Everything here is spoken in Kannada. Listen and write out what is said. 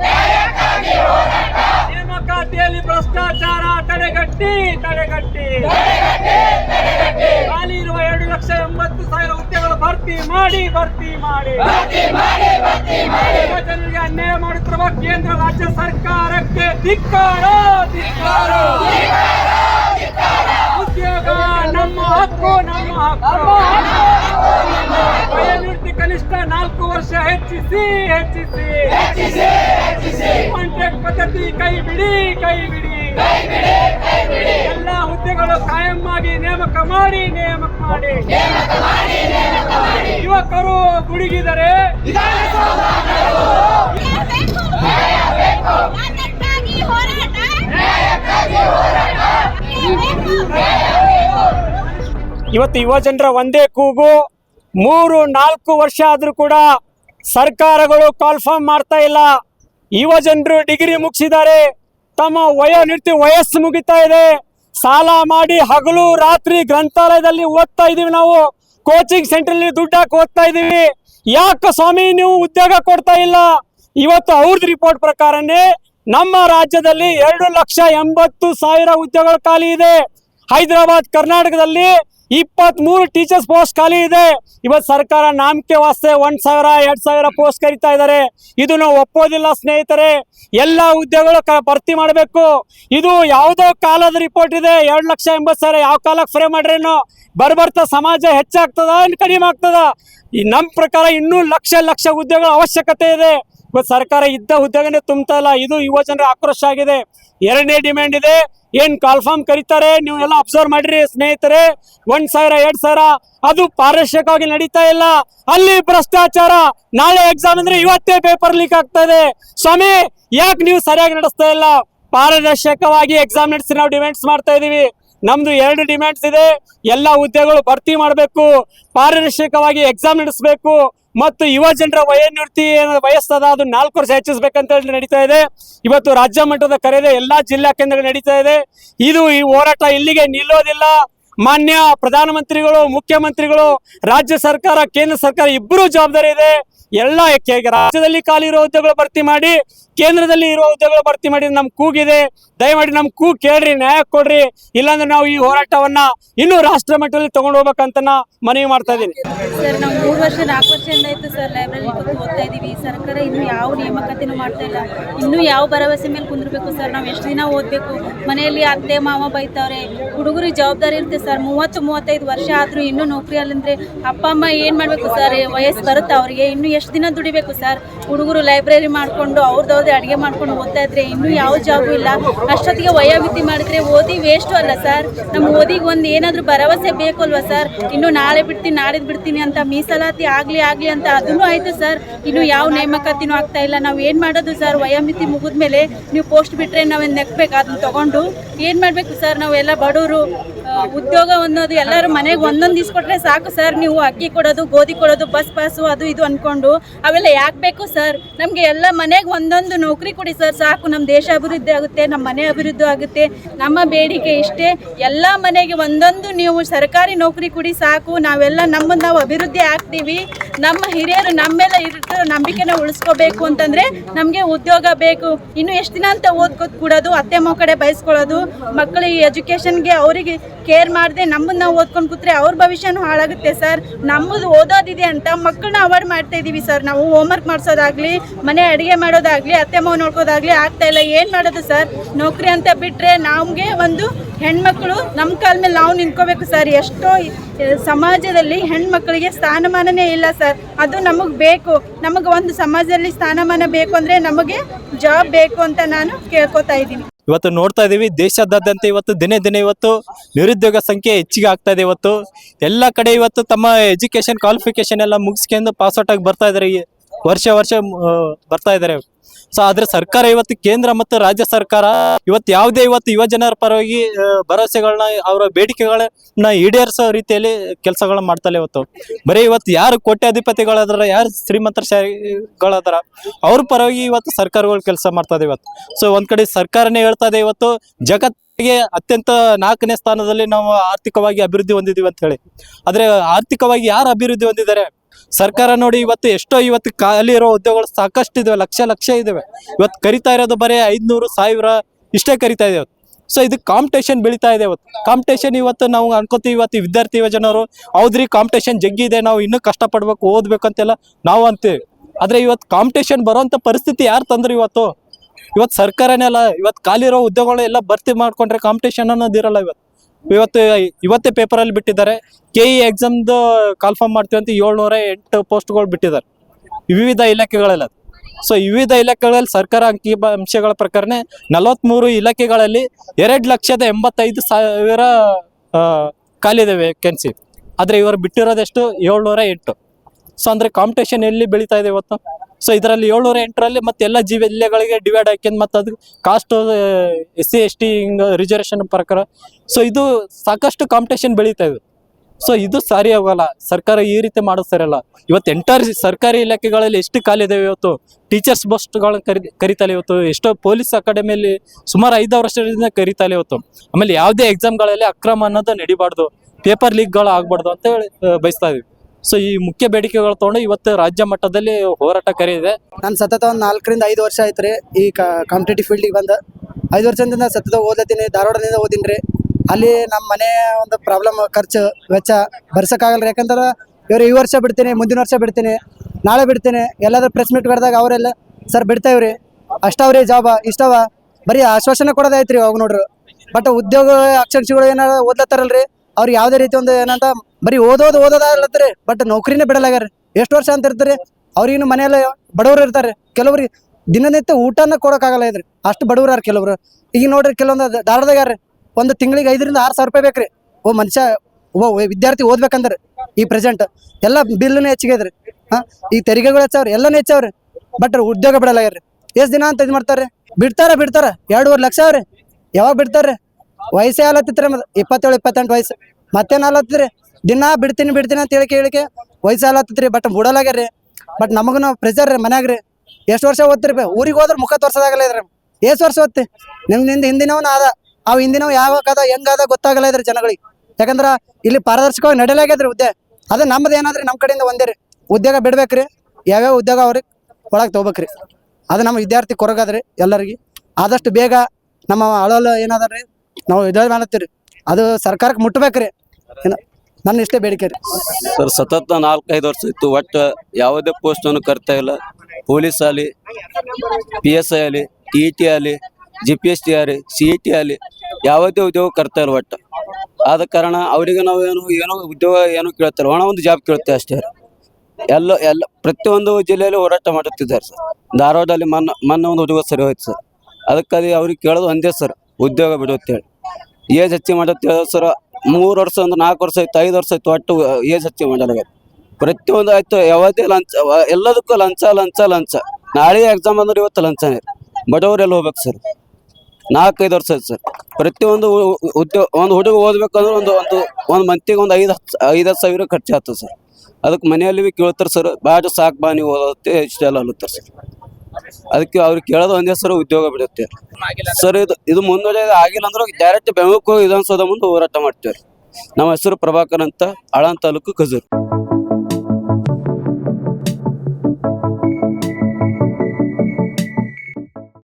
ನ್ಯಾಯಕ್ಕಾಗಿ ಹೋರಾಟ. ನೇಮಕಾತಿಯಲ್ಲಿ ಭ್ರಷ್ಟಾಚಾರ ತಡೆಗಟ್ಟಿ ತಡೆಗಟ್ಟಿ. ಖಾಲಿ ಇರುವ ಎರಡು ಲಕ್ಷ ಎಂಬತ್ತು ಸಾವಿರ ಹುದ್ದೆಗಳು ಭರ್ತಿ ಮಾಡಿ ಭರ್ತಿ ಮಾಡಿ. ಜನರಿಗೆ ಅನ್ಯಾಯ ಮಾಡುತ್ತಿರುವ ಕೇಂದ್ರ ರಾಜ್ಯ ಸರ್ಕಾರಕ್ಕೆ ಧಿಕ್ಕಾರ. ಧಿಕ್ಕಾರ. ಹೆಚ್ಚಿಸಿ ಹೆಚ್ಚಿಸಿ ಕಾಂಟ್ರಾಕ್ಟ್ ಪದ್ಧತಿ ಕೈ ಬಿಡಿ ಕೈ ಬಿಡಿ. ಎಲ್ಲ ಹುದ್ದೆಗಳು ಕಾಯಂ ಆಗಿ ನೇಮಕ ಮಾಡಿ. ನೇಮಕ ಮಾಡಿ ಯುವಕರು ಗುಡುಗಿದರೆ. ಬೇಕು ನ್ಯಾಯಕ್ಕಾಗಿ ಹೋರಾಟ. ಇವತ್ತು ಯುವ ಜನರ ಒಂದೇ ಕೂಗು. ಮೂರು ನಾಲ್ಕು ವರ್ಷ ಆದರೂ ಕೂಡ ಸರ್ಕಾರಗಳು ಕಾಲ್ಫಾರ್ಮ್ ಮಾಡ್ತಾ ಇಲ್ಲ. ಯುವ ಜನರು ಡಿಗ್ರಿ ಮುಗಿಸಿದ್ದಾರೆ. ತಮ್ಮ ವಯೋ ನಿರ್ತಿ ವಯಸ್ಸು ಮುಗಿತಾ ಇದೆ. ಸಾಲ ಮಾಡಿ ಹಗಲು ರಾತ್ರಿ ಗ್ರಂಥಾಲಯದಲ್ಲಿ ಓದ್ತಾ ಇದೀವಿ ನಾವು. ಕೋಚಿಂಗ್ ಸೆಂಟ್ರಲ್ಲಿ ದುಡ್ಡು ಹಾಕಿ ಓದ್ತಾ ಇದೀವಿ. ಯಾಕೆ ಸ್ವಾಮಿ, ನೀವು ಉದ್ಯೋಗ ಕೊಡ್ತಾ ಇಲ್ಲ? ಇವತ್ತು ಅವ್ರದ್ದು ರಿಪೋರ್ಟ್ ಪ್ರಕಾರನೇ ನಮ್ಮ ರಾಜ್ಯದಲ್ಲಿ ಎರಡು ಲಕ್ಷ ಎಂಬತ್ತು ಸಾವಿರ ಉದ್ಯೋಗಗಳು ಖಾಲಿ ಇದೆ. ಹೈದರಾಬಾದ್, ಕರ್ನಾಟಕದಲ್ಲಿ ಇಪ್ಪತ್ತ್ ಮೂರು ಟೀಚರ್ಸ್ ಪೋಸ್ಟ್ ಖಾಲಿ ಇದೆ. ಇವತ್ತು ಸರ್ಕಾರ ನಾಮಿಕೆ ವಾಸ್ತೆ ಒಂದ್ ಸಾವಿರ, ಎರಡ್ ಸಾವಿರ ಪೋಸ್ಟ್ ಕರಿತಾ ಇದ್ದಾರೆ. ಇದು ನಾವು ಒಪ್ಪೋದಿಲ್ಲ ಸ್ನೇಹಿತರೆ. ಎಲ್ಲ ಕ- ಭರ್ತಿ ಮಾಡಬೇಕು. ಇದು ಯಾವುದೋ ಕಾಲದ ರಿಪೋರ್ಟ್ ಇದೆ. ಎರಡ್ ಲಕ್ಷ ಎಂಬತ್ತು ಸಾವಿರ ಯಾವ ಕಾಲಕ್ಕೆ ಫ್ರೇಮ್ ಮಾಡ್ರೇನು ಬರ್ಬರ್ತಾ ಸಮಾಜ ಹೆಚ್ಚಾಗ್ತದ ಕಡಿಮೆ ಆಗ್ತದ? ನಮ್ಮ ಪ್ರಕಾರ ಇನ್ನೂ ಲಕ್ಷ ಲಕ್ಷ ಉದ್ಯೋಗಗಳ ಅವಶ್ಯಕತೆ ಇದೆ. ಇವತ್ತು ಸರ್ಕಾರ ಇದ್ದ ಉದ್ಯೋಗನೇ ತುಂಬ್ತಾ ಇಲ್ಲ. ಇದು ಯುವ ಜನರ ಆಕ್ರೋಶ ಆಗಿದೆ. ಎರಡನೇ ಡಿಮ್ಯಾಂಡ್ ಇದೆ. ಏನ್ ಕಾಲ್ಫಾರ್ಮ್ ಕರೀತಾರೆ? ನೀವು ಎಲ್ಲ ಅಬ್ಸರ್ವ್ ಮಾಡಿರಿ ಸ್ನೇಹಿತರೆ. ಒಂದ್ ಸಾವಿರ, ಎರಡ್ ಸಾವಿರ, ಅದು ಪಾರದರ್ಶಕವಾಗಿ ನಡೀತಾ ಇಲ್ಲ. ಅಲ್ಲಿ ಭ್ರಷ್ಟಾಚಾರ. ನಾಳೆ ಎಕ್ಸಾಮ್ ಅಂದ್ರೆ ಇವತ್ತೇ ಪೇಪರ್ ಲೀಕ್ ಆಗ್ತಾ ಇದೆ. ಸ್ವಾಮಿ, ಯಾಕೆ ನೀವು ಸರಿಯಾಗಿ ನಡೆಸ್ತಾ ಇಲ್ಲ? ಪಾರದರ್ಶಕವಾಗಿ ಎಕ್ಸಾಮ್ ನಡೆಸಿ ನಾವು ಡಿಮ್ಯಾಂಡ್ಸ್ ಮಾಡ್ತಾ ಇದೀವಿ. ನಮ್ದು ಎರಡು ಡಿಮ್ಯಾಂಡ್ಸ್ ಇದೆ. ಎಲ್ಲ ಹುದ್ದೆಗಳು ಭರ್ತಿ ಮಾಡಬೇಕು. ಪಾರದರ್ಶಕವಾಗಿ ಎಕ್ಸಾಮ್ ನಡೆಸಬೇಕು. ಮತ್ತು ಯುವ ಜನರ ವಯೋನಿವೃತ್ತಿ ವಯಸ್ಸದ, ಅದು ನಾಲ್ಕು ವರ್ಷ ಹೆಚ್ಚಿಸಬೇಕಂತ ಹೇಳಿ ನಡೀತಾ ಇದೆ. ಇವತ್ತು ರಾಜ್ಯ ಮಟ್ಟದ ಕರೆದೇ ಎಲ್ಲಾ ಜಿಲ್ಲಾ ಕೇಂದ್ರಗಳು ನಡೀತಾ ಇದೆ. ಇದು ಈ ಹೋರಾಟ ಇಲ್ಲಿಗೆ ನಿಲ್ಲೋದಿಲ್ಲ. ಮಾನ್ಯ ಪ್ರಧಾನಮಂತ್ರಿಗಳು, ಮುಖ್ಯಮಂತ್ರಿಗಳು, ರಾಜ್ಯ ಸರ್ಕಾರ, ಕೇಂದ್ರ ಸರ್ಕಾರ ಇಬ್ಬರೂ ಜವಾಬ್ದಾರಿ ಇದೆ. ಎಲ್ಲ ಕೆ- ರಾಜ್ಯದಲ್ಲಿ ಖಾಲಿ ಇರುವ ಹುದ್ದೆಗಳು ಭರ್ತಿ ಮಾಡಿ, ಕೇಂದ್ರದಲ್ಲಿ ಇರುವ ಹುದ್ದೆಗಳು ಭರ್ತಿ ಮಾಡಿ, ನಮ್ ಕೂಗಿದೆ. ದಯಮಾಡಿ ನಮ್ ಕೂಗ್ ಕೇಳ್ರಿ, ನ್ಯಾಯ ಕೊಡ್ರಿ. ಇಲ್ಲಾಂದ್ರೆ ನಾವು ಈ ಹೋರಾಟವನ್ನ ಇನ್ನು ರಾಷ್ಟ್ರ ಮಟ್ಟದಲ್ಲಿ ತಗೊಂಡು ಹೋಗ್ಬೇಕಂತ ಮನವಿ ಮಾಡ್ತಾ ಇದ್ದೀನಿ. ಸರ್, ನಾವು ವರ್ಷ ನಾಲ್ಕು ವರ್ಷದಿಂದ ಆಯ್ತು ಸರ್ ಲೈಬ್ರರಿ ಓದ್ತಾ ಇದೀವಿ ಸರ್ಕಾರ ಇನ್ನು ಯಾವ ಮಾಡ್ತಾ ಇಲ್ಲ. ಇನ್ನು ಯಾವ ಭರವಸೆ ಮೇಲೆ ಕುಂದಿರ್ಬೇಕು ಸರ್? ನಾವು ಎಷ್ಟು ದಿನ ಓದ್ಬೇಕು? ಮನೆಯಲ್ಲಿ ಅತ್ತೆ ಮಾವ ಬೈತಾವ್ರೆ. ಹುಡುಗರಿಗೆ ಜವಾಬ್ದಾರಿ ಇರುತ್ತೆ ಸರ್. ಮೂವತ್ತು, ಮೂವತ್ತೈದು ವರ್ಷ ಆದ್ರೂ ಇನ್ನು ನೌಕರಿ ಅಲ್ಲಂದ್ರೆ ಅಪ್ಪ, ಅಮ್ಮ ಏನ್ ಮಾಡಬೇಕು ಸರ್? ವಯಸ್ಸು ಬರುತ್ತೆ ಅವರಿಗೆ? ಇನ್ನೂ ಎಷ್ಟು ದಿನ ದುಡಿಬೇಕು ಸರ್? ಹುಡುಗರು ಲೈಬ್ರರಿ ಮಾಡಿಕೊಂಡು ಅವ್ರದ್ದವ್ರದ್ದೇ ಅಡುಗೆ ಮಾಡ್ಕೊಂಡು ಓದ್ತಾ ಇದ್ರೆ ಇನ್ನೂ ಯಾವ ಜಾಬು ಇಲ್ಲ. ಅಷ್ಟೊತ್ತಿಗೆ ವಯೋಮಿತಿ ಮಾಡಿದ್ರೆ ಓದಿ ವೇಸ್ಟು ಅಲ್ಲ ಸರ್. ನಮ್ಮ ಓದಿಗೆ ಒಂದು ಏನಾದರೂ ಭರವಸೆ ಬೇಕು ಅಲ್ವಾ ಸರ್? ಇನ್ನು ನಾಳೆ ಬಿಡ್ತೀನಿ ನಾಡಿದ್ದು ಬಿಡ್ತೀನಿ ಅಂತ ಮೀಸಲಾತಿ ಆಗಲಿ ಆಗಲಿ ಅಂತ ಅದನ್ನು ಆಯಿತು ಸರ್. ಇನ್ನು ಯಾವ ನೇಮಕಾತಿನೂ ಆಗ್ತಾ ಇಲ್ಲ. ನಾವು ಏನು ಮಾಡೋದು ಸರ್? ವಯೋಮಿತಿ ಮುಗಿದ್ಮೇಲೆ ನೀವು ಪೋಸ್ಟ್ ಬಿಟ್ಟರೆ ನಾವೇನು ನೆಕ್ಬೇಕು? ಅದನ್ನು ತಗೊಂಡು ಏನು ಮಾಡಬೇಕು ಸರ್ ನಾವೆಲ್ಲ ಬಡವರು? ಉದ್ಯೋಗ ಅನ್ನೋದು ಎಲ್ಲರೂ ಮನೆಗೆ ಒಂದೊಂದು ಇಸ್ಕೊಟ್ರೆ ಸಾಕು ಸರ್. ನೀವು ಅಕ್ಕಿ ಕೊಡೋದು, ಗೋಧಿ ಕೊಡೋದು, ಬಸ್ ಪಾಸು ಅದು ಇದು ಅಂದ್ಕೊಂಡು ಅವೆಲ್ಲ ಯಾಕೆ ಬೇಕು ಸರ್? ನಮಗೆ ಎಲ್ಲ ಮನೆಗೆ ಒಂದೊಂದು ನೌಕರಿ ಕೊಡಿ ಸರ್. ಸಾಕು ನಮ್ಮ ದೇಶ ಅಭಿವೃದ್ಧಿ ಆಗುತ್ತೆ ನಮ್ಮ ಮನೆ ಅಭಿವೃದ್ಧಿ ಆಗುತ್ತೆ. ನಮ್ಮ ಬೇಡಿಕೆ ಇಷ್ಟೇ. ಎಲ್ಲ ಮನೆಗೆ ಒಂದೊಂದು ನೀವು ಸರ್ಕಾರಿ ನೌಕರಿ ಕೊಡಿ ಸಾಕು. ನಾವೆಲ್ಲ ನಮ್ಮನ್ನು ನಾವು ಅಭಿವೃದ್ಧಿ ಆಗ್ತೀವಿ. ನಮ್ಮ ಹಿರಿಯರು ನಮ್ಮೆಲ್ಲ ಇಟ್ಟು ನಂಬಿಕೆನ ಉಳಿಸ್ಕೋಬೇಕು ಅಂತಂದ್ರೆ ನಮಗೆ ಉದ್ಯೋಗ ಬೇಕು. ಇನ್ನು ಎಷ್ಟು ದಿನ ಅಂತ ಓದ್ಕೋದ್ ಕೂಡೋದು, ಅತ್ತೆ ಮಕ್ಕಳೇ ಕಡೆ ಬಯಸ್ಕೊಳ್ಳೋದು ಮಕ್ಕಳಿಗೆ ಎಜುಕೇಷನ್ಗೆ ಅವರಿಗೆ ಕೇರ್ ಮಾಡದೆ, ನಮ್ಮನ್ನ ನಾವು ಓದ್ಕೊಂಡು ಕೂತ್ರೆ ಅವ್ರ ಭವಿಷ್ಯನೂ ಹಾಳಾಗುತ್ತೆ ಸರ್. ನಮ್ಮದು ಓದೋದಿದೆ ಅಂತ ಮಕ್ಕಳನ್ನ ಅವಾಯ್ಡ್ ಮಾಡ್ತಾ ಇದ್ದೀವಿ ಸರ್. ನಾವು ಹೋಮ್ವರ್ಕ್ ಮಾಡಿಸೋದಾಗ್ಲಿ, ಮನೆ ಅಡುಗೆ ಮಾಡೋದಾಗ್ಲಿ, ಅತ್ತೆ ಮಾವು ನೋಡ್ಕೋದಾಗ್ಲಿ ಆಗ್ತಾ ಇಲ್ಲ. ಏನು ಮಾಡೋದು ಸರ್? ನೌಕರಿ ಅಂತ ಬಿಟ್ಟರೆ ನಮಗೆ ಒಂದು ಹೆಣ್ಮಕ್ಳು ನಮ್ಮ ಕಾಲ ಮೇಲೆ ನಾವು ನಿಂತ್ಕೋಬೇಕು ಸರ್. ಎಷ್ಟೋ ಸಮಾಜದಲ್ಲಿ ಹೆಣ್ಮಕ್ಳಿಗೆ ಸ್ಥಾನಮಾನನೇ ಇಲ್ಲ ಸರ್. ಅದು ನಮಗೆ ಬೇಕು. ನಮಗೆ ಒಂದು ಸಮಾಜದಲ್ಲಿ ಸ್ಥಾನಮಾನ ಬೇಕು ಅಂದರೆ ನಮಗೆ ಜಾಬ್ ಬೇಕು ಅಂತ ನಾನು ಕೇಳ್ಕೊತಾ ಇದ್ದೀನಿ. ಇವತ್ತು ನೋಡ್ತಾ ಇದೀವಿ. ದೇಶದಾದ್ಯಂತ ಇವತ್ತು, ದಿನೇ ದಿನೇ ಇವತ್ತು ನಿರುದ್ಯೋಗ ಸಂಖ್ಯೆ ಹೆಚ್ಚಿಗೆ ಆಗ್ತಾ ಇದೆ ಇವತ್ತು. ಎಲ್ಲ ಕಡೆ ಇವತ್ತು ತಮ್ಮ ಎಜುಕೇಶನ್ ಕ್ವಾಲಿಫಿಕೇಶನ್ ಎಲ್ಲ ಮುಗಿಸ್ಕೊಂಡು ಪಾಸ್ಔಟ್ ಆಗಿ ಬರ್ತಾ ಇದಾರೆ ಈ ವರ್ಷ ವರ್ಷ ಬರ್ತಾ ಇದಾರೆ ಸೊ ಆದ್ರೆ ಸರ್ಕಾರ ಇವತ್ತು ಕೇಂದ್ರ ಮತ್ತು ರಾಜ್ಯ ಸರ್ಕಾರ ಇವತ್ತು ಯಾವುದೇ ಇವತ್ತು ಯುವ ಜನರ ಪರವಾಗಿ ಭರವಸೆಗಳನ್ನ, ಅವರ ಬೇಡಿಕೆಗಳನ್ನ ಈಡೇರಿಸೋ ರೀತಿಯಲ್ಲಿ ಕೆಲಸಗಳನ್ನ ಮಾಡ್ತಾಳೆ ಇವತ್ತು. ಬರೀ ಇವತ್ತು ಯಾರು ಕೋಟ್ಯಾಧಿಪತಿಗಳದಾರ, ಯಾರು ಶ್ರೀಮಂತರ ಶಾಹಿಗಳದಾರ ಅವ್ರ ಪರವಾಗಿ ಇವತ್ತು ಸರ್ಕಾರಗಳು ಕೆಲಸ ಮಾಡ್ತದೆ ಇವತ್ತು. ಸೊ ಒಂದ್ ಕಡೆ ಸರ್ಕಾರನೇ ಹೇಳ್ತಾ ಇದೆ ಇವತ್ತು, ಜಗತ್ತಿಗೆ ಅತ್ಯಂತ ನಾಲ್ಕನೇ ಸ್ಥಾನದಲ್ಲಿ ನಾವು ಆರ್ಥಿಕವಾಗಿ ಅಭಿವೃದ್ಧಿ ಹೊಂದಿದೀವಿ ಅಂತ ಹೇಳಿ. ಆದ್ರೆ ಆರ್ಥಿಕವಾಗಿ ಯಾರು ಅಭಿವೃದ್ಧಿ ಹೊಂದಿದ್ದಾರೆ? ಸರ್ಕಾರ ನೋಡಿ ಇವತ್ತು ಎಷ್ಟೋ ಇವತ್ತು ಖಾಲಿ ಇರೋ ಉದ್ಯೋಗಗಳು ಸಾಕಷ್ಟು ಇದಾವೆ ಲಕ್ಷ ಲಕ್ಷ ಇದಾವೆ. ಇವತ್ತು ಕರಿತಾ ಇರೋದು ಬರೀ ಐದ್ನೂರು, ಸಾವಿರ ಇಷ್ಟೇ ಕರಿತಾ ಇದೆ ಸೊ ಇದಕ್ಕೆ ಕಾಂಪಿಟೇಷನ್ ಬೆಳೀತಾ ಇದೆ ಇವತ್ತು. ಕಾಂಪಿಟೇಷನ್ ಇವತ್ತು ನಾವು ಅನ್ಕೋತೀವಿ ಇವತ್ತು ವಿದ್ಯಾರ್ಥಿ ಯುವಜನರು, ಹೌದ್ರಿ ಕಾಂಪಿಟೇಷನ್ ಜಗ್ಗಿದೆ ನಾವು ಇನ್ನೂ ಕಷ್ಟಪಡ್ಬೇಕು ಓದ್ಬೇಕು ಅಂತೆಲ್ಲ ನಾವು ಅಂತೀವಿ. ಆದ್ರೆ ಇವತ್ತು ಕಾಂಪಿಟೇಷನ್ ಬರೋಂಥ ಪರಿಸ್ಥಿತಿ ಯಾರು ತಂದ್ರು ಇವತ್ತು? ಇವತ್ತು ಸರ್ಕಾರನೇ ಅಲ್ಲ, ಇವತ್ತು ಖಾಲಿ ಇರೋ ಉದ್ಯೋಗಗಳು ಎಲ್ಲ ಭರ್ತಿ ಮಾಡ್ಕೊಂಡ್ರೆ ಕಾಂಪಿಟೇಷನ್ ಅನ್ನೋದಿರಲ್ಲ ಇವತ್ತು. ಇವತ್ತು, ಇವತ್ತೇ ಪೇಪರಲ್ಲಿ ಬಿಟ್ಟಿದ್ದಾರೆ. ಕೆ ಇ ಎಕ್ಸಾಮ್ದು ಕಾಲ್ಫಾರ್ಮ್ ಮಾಡ್ತೀವಿ ಅಂತ ಏಳ್ನೂರ ಎಂಟು ಪೋಸ್ಟ್ಗಳು ಬಿಟ್ಟಿದ್ದಾರೆ. ವಿವಿಧ ಇಲಾಖೆಗಳೆಲ್ಲ ಸೊ ವಿವಿಧ ಇಲಾಖೆಗಳಲ್ಲಿ ಸರ್ಕಾರ ಅಂಕಿ ಅಂಶಗಳ ಪ್ರಕಾರನೇ ನಲವತ್ತ್ಮೂರು ಇಲಾಖೆಗಳಲ್ಲಿ ಎರಡು ಲಕ್ಷದ ಎಂಬತ್ತೈದು ಸಾವಿರ ಖಾಲಿ ಇದೆ ವೇಕೆನ್ಸಿ ಆದರೆ ಇವರು ಬಿಟ್ಟಿರೋದೆಷ್ಟು? ಏಳ್ನೂರ ಎಂಟು. ಸೊ ಅಂದರೆ ಕಾಂಪಿಟೇಷನ್ ಎಲ್ಲಿ ಬೆಳೀತಾ ಇದೆ ಇವತ್ತು? ಸೊ ಇದರಲ್ಲಿ ಏಳ್ನೂರ ಎಂಟರಲ್ಲಿ ಮತ್ತೆ ಎಲ್ಲ ಜಿಲ್ಲೆಗಳಿಗೆ ಡಿವೈಡ್ ಹಾಕ್ಯಂದು ಮತ್ತು ಅದು caste S C, S T ಹಿಂಗೆ ರಿಸರ್ವೇಷನ್ ಪ್ರಕಾರ. ಸೊ ಇದು ಸಾಕಷ್ಟು ಕಾಂಪಿಟೇಷನ್ ಬೆಳೀತಾ ಇದೆ. ಸೊ ಇದು ಸರಿ ಆಗೋಲ್ಲ. ಸರ್ಕಾರ ಈ ರೀತಿ ಮಾಡಿಸ್ತಾರಲ್ಲ. ಇವತ್ತು ಎಂಟರ್ ಸರ್ಕಾರಿ ಇಲಾಖೆಗಳಲ್ಲಿ ಎಷ್ಟು ಖಾಲಿ ಇದಾವೆ ಇವತ್ತು? ಟೀಚರ್ಸ್ ಬಸ್ಟ್ಗಳನ್ನ ಕರಿ ಕರಿತಾಲೆ ಇವತ್ತು. ಎಷ್ಟೋ ಪೊಲೀಸ್ ಅಕಾಡೆಮಿಯಲ್ಲಿ ಸುಮಾರು ಐದು ವರ್ಷದಿಂದ ಕರಿತಾಲೆ ಇವತ್ತು. ಆಮೇಲೆ ಯಾವುದೇ ಎಕ್ಸಾಮ್ಗಳಲ್ಲಿ ಅಕ್ರಮ ಅನ್ನೋದು ನಡಿಬಾರ್ದು. ಪೇಪರ್ ಲೀಕ್ಗಳು ಆಗ್ಬಾರ್ದು ಅಂತ ಹೇಳಿ ಬಯಸ್ತಾ ಇದೀವಿ ಸೊ ಈ ಮುಖ್ಯ ಬೇಡಿಕೆಗಳು ತಗೊಂಡು ಇವತ್ತು ರಾಜ್ಯ ಮಟ್ಟದಲ್ಲಿ ಹೋರಾಟ ಕರೆಯಿದೆ ನಾನು ಸತತ ಒಂದು ನಾಲ್ಕರಿಂದ ಐದು ವರ್ಷ ಆಯ್ತು ರೀ ಈ ಕಾಂಪಿಟೇಟಿವ್ ಫೀಲ್ಡಿಗೆ ಬಂದು. ಐದು ವರ್ಷದಿಂದ ಸತತ ಓದತ್ತೀನಿ, ಧಾರವಾಡದಿಂದ ಓದಿನಿ ರೀ. ಅಲ್ಲಿ ನಮ್ಮ ಮನೆ ಒಂದು ಪ್ರಾಬ್ಲಮ್ ಖರ್ಚು, ವೆಚ್ಚ ಬರ್ಸೋಕ್ಕಾಗಲ್ಲ ಯಾಕಂದ್ರೆ ಇವ್ರು ಈ ವರ್ಷ ಬಿಡ್ತೀನಿ, ಮುಂದಿನ ವರ್ಷ ಬಿಡ್ತೀನಿ, ನಾಳೆ ಬಿಡ್ತೀನಿ. ಎಲ್ಲಾದ್ರೂ ಪ್ರೆಸ್ ಮೀಟ್ ಕರೆದಾಗ ಅವರೆಲ್ಲ, ಸರ್ ಬಿಡ್ತೇವ್ರಿ ಅಷ್ಟಾವ್ರಿ ಜಾಬ ಇಷ್ಟವ? ಬರೀ ಆಶ್ವಾಸನೆ ಕೊಡೋದೈತ್ರಿ ಅವಾಗ ನೋಡ್ರಿ. ಬಟ್ ಉದ್ಯೋಗ ಆಕಾಂಕ್ಷಿಗಳು ಏನಾರ ಓದ್ಲತ್ತಾರಲ್ರಿ? ಅವ್ರಿಗೆ ಯಾವುದೇ ರೀತಿ ಒಂದು ಏನಂತ, ಬರೀ ಓದೋದು ಓದೋದಾಗ್ಲತ್ತರಿ ಬಟ್ ನೌಕರಿನೇ ಬಿಡಲಾಗ್ಯಾರ. ಎಷ್ಟು ವರ್ಷ ಅಂತ ಇರ್ತಾರೆ ಅವ್ರಿಗಿನ್ನು ಮನೆಯಲ್ಲೇ ಬಡವರು ಇರ್ತಾರೆ. ಕೆಲವ್ರಿಗೆ ದಿನನಿತ್ಯ ಊಟನ ಕೊಡೋಕ್ಕಾಗಲ್ಲ ಇದ್ರಿ. ಅಷ್ಟು ಬಡವ್ರಾರ ಕೆಲವ್ರು? ಈಗ ನೋಡ್ರಿ ಕೆಲವೊಂದು ದಾರದಾಗ ಒಂದು ತಿಂಗಳಿಗೆ ಐದರಿಂದ ಆರು ಸಾವಿರ ರೂಪಾಯಿ ಬೇಕ್ರಿ. ಓ ಮನುಷ್ಯ, ಓ ವಿದ್ಯಾರ್ಥಿ ಓದ್ಬೇಕಂದ್ರೆ ಈ ಪ್ರೆಸೆಂಟ್ ಎಲ್ಲ ಬಿಲ್ನೇ ಹೆಚ್ಚಿಗೆ ಇದ್ರಿ ಹಾಂ? ಈ ತೆರಿಗೆಗಳು ಹೆಚ್ಚವ್ರಿ, ಎಲ್ಲನೂ ಹೆಚ್ಚವ್ರಿ. ಬಟ್ ಉದ್ಯೋಗ ಬಿಡಲಾಗ್ಯಾರ ಎಷ್ಟು ದಿನ ಅಂತ ಇದು ಮಾಡ್ತಾರೆ? ಬಿಡ್ತಾರ ಬಿಡ್ತಾರ. ಎರಡೂವರೆ ಲಕ್ಷ ಅವ್ರಿ. ಯಾವಾಗ ಬಿಡ್ತಾರ್ರಿ? ವಯಸ್ಸೇ ಆಲತ್ತಿತ್ರಿ ಇಪ್ಪತ್ತೇಳು, ಇಪ್ಪತ್ತೆಂಟು ವಯಸ್ಸು. ಮತ್ತೇನು ಆಲತ್ತಿದ್ರಿ? ದಿನ ಬಿಡ್ತೀನಿ ಬಿಡ್ತೀನಿ ಅಂತ ಹೇಳಿ ಹೇಳಿಕೆ ವಯಸ್ಸು ಆಲತ್ತಿತ್ರಿ ಬಟ್ ಬಿಡಲಾಗ್ಯಾರ ಬಟ್ ನಮಗೂ ಪ್ರೆಷರ್ ರೀ ಮನ್ಯಾಗ ಎಷ್ಟು ವರ್ಷ ಓದ್ತಿರಿ ಊರಿಗೆ ಹೋದ್ರೆ ಮುಖ ತೋರ್ಸೋದಾಗಲ್ಲ ಇದ್ರಿ. ಎಷ್ಟು ವರ್ಷ ಓದ್ತಿ? ನಿಂದ ಹಿಂದಿನವನ ಆದ ಅವು ಹಿಂದಿನವ್ ಯಾವಾಗ ಅದ ಹೆಂಗದ ಗೊತ್ತಾಗಲ್ಲ ಇದ್ರಿ ಜನಗಳಿಗೆ. ಯಾಕಂದ್ರೆ ಇಲ್ಲಿ ಪಾರದರ್ಶಕವಾಗಿ ನಡೆಯಲಾಗ್ಯದ್ರಿ ಹುದ್ದೆ. ಅದು ನಮ್ದು ಏನಾದ್ರಿ? ನಮ್ಮ ಕಡೆಯಿಂದ ಒಂದೇ ರೀ ಉದ್ಯೋಗ ಬಿಡ್ಬೇಕ್ರಿ. ಯಾವ್ಯಾವ ಉದ್ಯೋಗ ಅವ್ರಿಗೆ ಒಳಗೆ ತೊಗೋಬೇಕ್ರಿ. ಅದು ನಮ್ಮ ವಿದ್ಯಾರ್ಥಿ ಕೊರಗದ್ರಿ ಎಲ್ಲರಿಗೆ. ಆದಷ್ಟು ಬೇಗ ನಮ್ಮ ಅಳಲು ಏನಾದ್ರಿ? ನಾವು ಇದೇ ಮಾಡತ್ತೀರಿ ಅದು ಸರ್ಕಾರಕ್ಕೆ ಮುಟ್ಟಬೇಕು ರೀ ನನ್ನ ಇಷ್ಟೇ ಬೇಡಿಕೆ ರೀ. ಸರ್, ಸತತ ನಾಲ್ಕೈದು ವರ್ಷ ಇತ್ತು. ಒಟ್ಟು ಯಾವುದೇ ಪೋಸ್ಟನ್ನು ಕರ್ತಾ ಇಲ್ಲ. ಪೊಲೀಸ್ ಆಗಲಿ ಪಿ ಎಸ್ ಐ ಆಗಲಿ ಟಿ ಟಿ ಆಗಲಿ ಜಿ ಪಿ ಎಸ್ ಟಿ ಆಗಲಿ ಸಿ ಇ ಟಿ ಆಗಲಿ ಯಾವುದೇ ಉದ್ಯೋಗ ಕರ್ತಾ ಇಲ್ಲ ಒಟ್ಟು. ಆದ ಕಾರಣ ಅವರಿಗೆ ನಾವು ಏನು, ಏನೋ ಉದ್ಯೋಗ ಏನೋ ಕೇಳ್ತಾರೆ ಒಣ ಒಂದು ಜಾಬ್ ಕೇಳ್ತೇವೆ ಅಷ್ಟೇ ಎಲ್ಲ ಎಲ್ಲ, ಪ್ರತಿಯೊಂದು ಜಿಲ್ಲೆಯಲ್ಲಿ ಹೋರಾಟ ಮಾಡುತ್ತಿದ್ದಾರೆ ಸರ್. ಧಾರವಾಡದಲ್ಲಿ ಮನ್ನ, ಮೊನ್ನೆ ಒಂದು ಉದ್ಯೋಗ ಸರಿ ಹೋಯ್ತು ಸರ್. ಅದಕ್ಕಾಗಿ ಅವ್ರಿಗೆ ಕೇಳೋದು ಒಂದೇ ಸರ್. ಉದ್ಯೋಗ ಬಿಡುತ್ತೇಳಿ. ಏಜ್ ಹೆಚ್ಚಿಗೆ ಮಾಡುತ್ತೆ ಸರ್, ಮೂರು ವರ್ಷ ಒಂದು ನಾಲ್ಕು ವರ್ಷ ಆಯ್ತು, ಐದು ವರ್ಷ ಆಯ್ತು, ಒಟ್ಟು ಏಜ್ ಹೆಚ್ಚಿಗೆ ಮಾಡಲಾಗ ಪ್ರತಿಯೊಂದು ಆಯ್ತು ಯಾವತ್ತೇ ಲಂಚ ಎಲ್ಲದಕ್ಕೂ ಲಂಚ ಲಂಚ ಲಂಚ. ನಾಳೆ ಎಕ್ಸಾಮ್ ಅಂದ್ರೆ ಇವತ್ತು ಲಂಚನೇ. ಬಡವರೆಲ್ಲ ಹೋಗ್ಬೇಕು ಸರ್? ನಾಲ್ಕೈದು ವರ್ಷ ಆಯ್ತು ಸರ್. ಪ್ರತಿಯೊಂದು ಉದ್ಯೋಗ ಒಂದು ಹುಡುಗ ಓದ್ಬೇಕಂದ್ರೆ ಒಂದು ಒಂದು ಒಂದು ಮಂತಿಗೆ ಒಂದು ಐದು ಹತ್ತು ಐದು ಹತ್ತು ಸಾವಿರ ಖರ್ಚಾಗ್ತದೆ ಸರ್. ಅದಕ್ಕೆ ಮನೆಯಲ್ಲಿ ಬಿ ಕೇಳ್ತಾರೆ ಸರ್ ಭಾಳ ಸಾಕು ಬಾ, ನೀವು ಓದತ್ತೆ ಇಷ್ಟೆಲ್ಲ ಅಲ್ಲುತ್ತಾರೆ ಸರ್. ಅದಕ್ಕೆ ಅವ್ರಿಗೆ ಕೇಳೋದು ಒಂದೇ ಸರ್ ಉದ್ಯೋಗ ಬಿಡುತ್ತೆ. ಸರ್ ಇದು ಇದು ಮುಂದೆ ಆಗಿಲ್ಲ ಅಂದ್ರೆ ಡೈರೆಕ್ಟ್ ಬೆಂಗಳೂರು ವಿಧಾನಸೌಧ ಮುಂದೆ ಹೋರಾಟ ಮಾಡ್ತೇವೆ ನಮ್ಮ ಹೆಸರು ಪ್ರಭಾಕರ್ ಅಂತ ಆಳಂದ್ ತಾಲೂಕು ಕಜೂರು